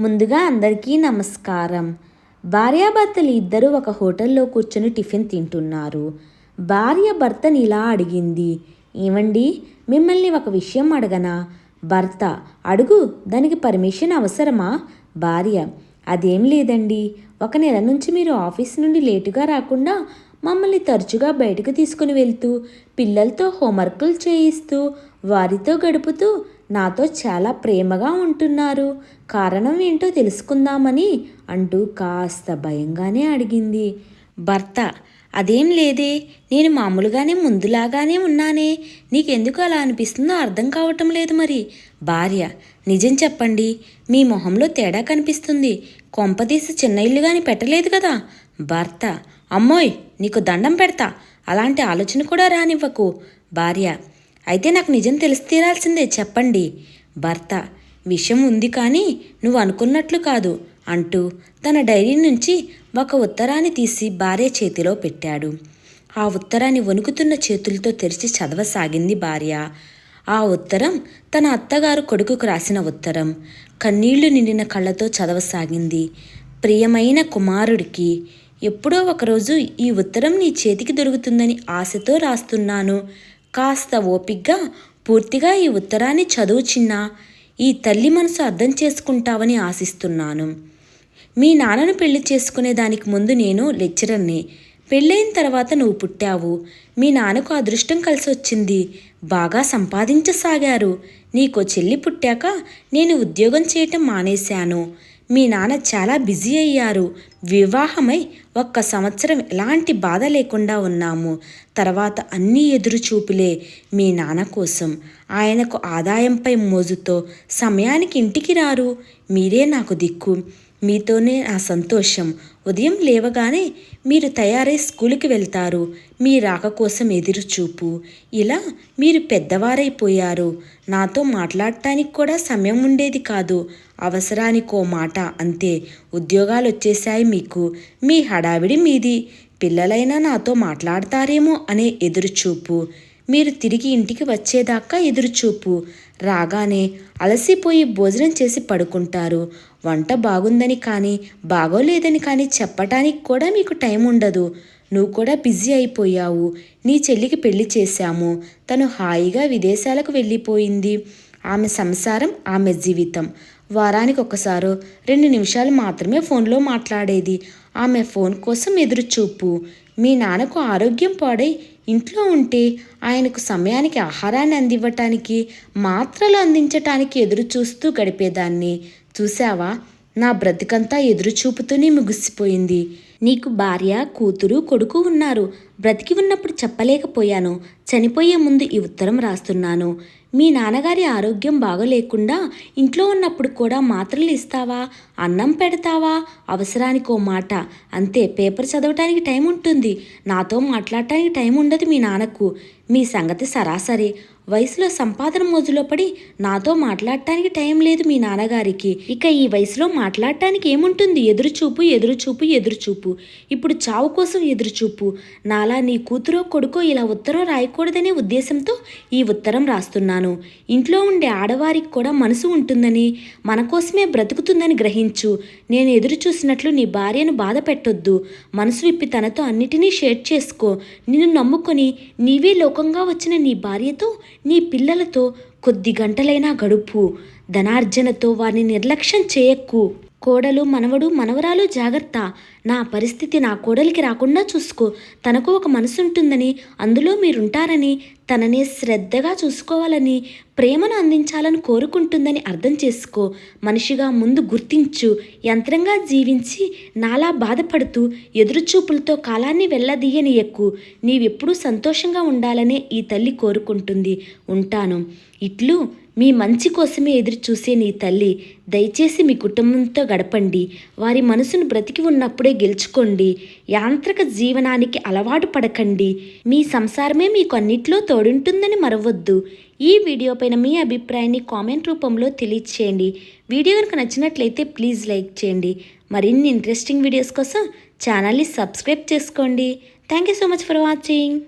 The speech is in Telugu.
ముందుగా అందరికీ నమస్కారం. భార్యాభర్తలు ఇద్దరూ ఒక హోటల్లో కూర్చొని టిఫిన్ తింటున్నారు. భార్య భర్తని ఇలా అడిగింది. ఏమండి మిమ్మల్ని ఒక విషయం అడగనా? భర్త అడుగు దానికి పర్మిషన్ అవసరమా? భార్య అదేం లేదండి. ఒక నెల నుంచి మీరు ఆఫీస్ నుండి లేటుగా రాకుండా మమ్మల్ని తరచుగా బయటకు తీసుకుని వెళ్తూ పిల్లలతో హోంవర్కులు చేయిస్తూ వారితో గడుపుతూ నాతో చాలా ప్రేమగా ఉంటున్నారు. కారణం ఏంటో తెలుసుకుందామని అంటూ కాస్త భయంగానే అడిగింది. భర్త అదేం లేదే నేను మామూలుగానే ముందులాగానే ఉన్నానే నీకెందుకు అలా అనిపిస్తుందో అర్థం కావటం లేదు మరి. భార్య నిజం చెప్పండి మీ మొహంలో తేడా కనిపిస్తుంది కొంపదీసి చిన్న ఇల్లు కానీ పెట్టలేదు కదా. భర్త అమ్మోయ్ నీకు దండం పెడతా అలాంటి ఆలోచన కూడా రానివ్వకు. భార్య అయితే నాకు నిజం తెలిసి తీరాల్సిందే చెప్పండి. భర్త విషయం ఉంది కానీ నువ్వు అనుకున్నట్లు కాదు అంటూ తన డైరీ నుంచి ఒక ఉత్తరాన్ని తీసి భార్య చేతిలో పెట్టాడు. ఆ ఉత్తరాన్ని వణుకుతున్న చేతులతో తెరిచి చదవసాగింది భార్య. ఆ ఉత్తరం తన అత్తగారు కొడుకుకు రాసిన ఉత్తరం. కన్నీళ్ళు నిండిన కళ్ళతో చదవసాగింది. ప్రియమైన కుమారుడికి ఎప్పుడో ఒకరోజు ఈ ఉత్తరం నీ చేతికి దొరుకుతుందని ఆశతో రాస్తున్నాను. కాస్త ఓపిగ్గా పూర్తిగా ఈ ఉత్తరాన్ని చదువు చిన్న ఈ తల్లి మనసు అర్థం చేసుకుంటావని ఆశిస్తున్నాను. మీ నాన్నను పెళ్ళి చేసుకునే దానికి ముందు నేను లెక్చరర్ని. పెళ్ళైన తర్వాత నువ్వు పుట్టావు. మీ నాన్నకు అదృష్టం కలిసి వచ్చింది బాగా సంపాదించసాగారు. నీకో చెల్లి పుట్టాక నేను ఉద్యోగం చేయటం మానేశాను. మీ నాన్న చాలా బిజీ అయ్యారు. వివాహమై ఒక్క సంవత్సరం ఎలాంటి బాధ లేకుండా ఉన్నాము. తర్వాత అన్నీ ఎదురు చూపులే మీ నాన్న కోసం. ఆయనకు ఆదాయంపై మోజుతో సమయానికి ఇంటికి రారు. మీరే నాకు దిక్కు. మీతోనే నా సంతోషం. ఉదయం లేవగానే మీరు తయారై స్కూల్కి వెళ్తారు. మీ రాక కోసం ఎదురు చూపు. ఇలా మీరు పెద్దవారైపోయారు. నాతో మాట్లాడటానికి కూడా సమయం ఉండేది కాదు. అవసరానికో మాట అంతే. ఉద్యోగాలు వచ్చేసాయి మీకు. మీ హడావిడి మీది. పిల్లలైనా నాతో మాట్లాడతారేమో అనే ఎదురుచూపు. మీరు తిరిగి ఇంటికి వచ్చేదాకా ఎదురుచూపు. రాగానే అలసిపోయి భోజనం చేసి పడుకుంటారు. వంట బాగుందని కానీ బాగోలేదని కానీ చెప్పటానికి కూడా మీకు టైం ఉండదు. నువ్వు కూడా బిజీ అయిపోయావు. నీ చెల్లికి పెళ్ళి చేశాము. తను హాయిగా విదేశాలకు వెళ్ళిపోయింది. ఆమె సంసారం ఆమె జీవితం. వారానికి ఒకసారో రెండు నిమిషాలు మాత్రమే ఫోన్లో మాట్లాడేది. ఆమె ఫోన్ కోసం ఎదురుచూపు. మీ నాన్నకు ఆరోగ్యం పాడై ఇంట్లో ఉంటే ఆయనకు సమయానికి ఆహారాన్ని అందివ్వటానికి మాత్రలు అందించటానికి ఎదురు చూస్తూ గడిపేదాన్ని. చూశావా? నా బ్రతికంతా ఎదురుచూపుతూనే ముగిసిపోయింది. నీకు భార్య కూతురు కొడుకు ఉన్నారు. బ్రతికి ఉన్నప్పుడు చెప్పలేకపోయాను. చనిపోయే ముందు ఈ ఉత్తరం రాస్తున్నాను. మీ నాన్నగారి ఆరోగ్యం బాగోలేకుండా ఇంట్లో ఉన్నప్పుడు కూడా మాత్రలు ఇస్తావా? అన్నం పెడతావా? అవసరానికో మాట. అంతే పేపర్ చదవటానికి టైం ఉంటుంది. నాతో మాట్లాడటానికి టైం ఉండదు మీ నాన్నకు. మీ సంగతి సరాసరి. వయసులో సంపాదన మోజులో పడి నాతో మాట్లాడటానికి టైం లేదు మీ నాన్నగారికి. ఇక ఈ వయసులో మాట్లాడటానికి ఏముంటుంది? ఎదురుచూపు ఎదురుచూపు ఎదురుచూపు. ఇప్పుడు చావు కోసం ఎదురుచూపు నాలా నీ కూతురో కొడుకో ఇలా ఉత్తరం రాయకూడదనే ఉద్దేశంతో ఈ ఉత్తరం రాస్తున్నాను. ఇంట్లో ఉండే ఆడవారికి కూడా మనసు ఉంటుందని మన కోసమే బ్రతుకుతుందని గ్రహించు. నేను ఎదురు చూసినట్లు నీ భార్యను బాధ పెట్టొద్దు. మనసు విప్పి తనతో అన్నిటినీ షేర్ చేసుకో. నిన్ను నమ్ముకొని నీవే లోకంగా వచ్చిన నీ భార్యతో నీ పిల్లలతో కొద్ది గంటలైనా గడుపు. ధనార్జనతో వారిని నిర్లక్ష్యం చేయక్కు కోడలు మనవడు మనవరాలు జాగ్రత్త. నా పరిస్థితి నా కోడలికి రాకుండా చూసుకో. తనకు ఒక మనసుంటుందని అందులో మీరుంటారని తననే శ్రద్ధగా చూసుకోవాలని ప్రేమను అందించాలని కోరుకుంటుందని అర్థం చేసుకో. మనిషిగా ముందు గుర్తించు. యంత్రంగా జీవించి నాలా బాధపడుతూ ఎదురుచూపులతో కాలాన్ని వెళ్ళదీయనియక్కు నీవెప్పుడూ సంతోషంగా ఉండాలనే ఈ తల్లి కోరుకుంటుంది. ఉంటాను. ఇట్లు మీ మంచి కోసమే ఎదురు చూసే నీ తల్లి. దయచేసి మీ కుటుంబంతో గడపండి. వారి మనసును బ్రతికి ఉన్నప్పుడే గెలుచుకోండి. యాంత్రిక జీవనానికి అలవాటు పడకండి. మీ సంసారమే మీకు అన్నిట్లో తోడుంటుందని మరవద్దు. ఈ వీడియో పైన మీ అభిప్రాయాన్ని కామెంట్ రూపంలో తెలియచేయండి. వీడియో కనుక నచ్చినట్లయితే ప్లీజ్ లైక్ చేయండి. మరిన్ని ఇంట్రెస్టింగ్ వీడియోస్ కోసం ఛానల్ని సబ్స్క్రైబ్ చేసుకోండి. Thank you so much for watching.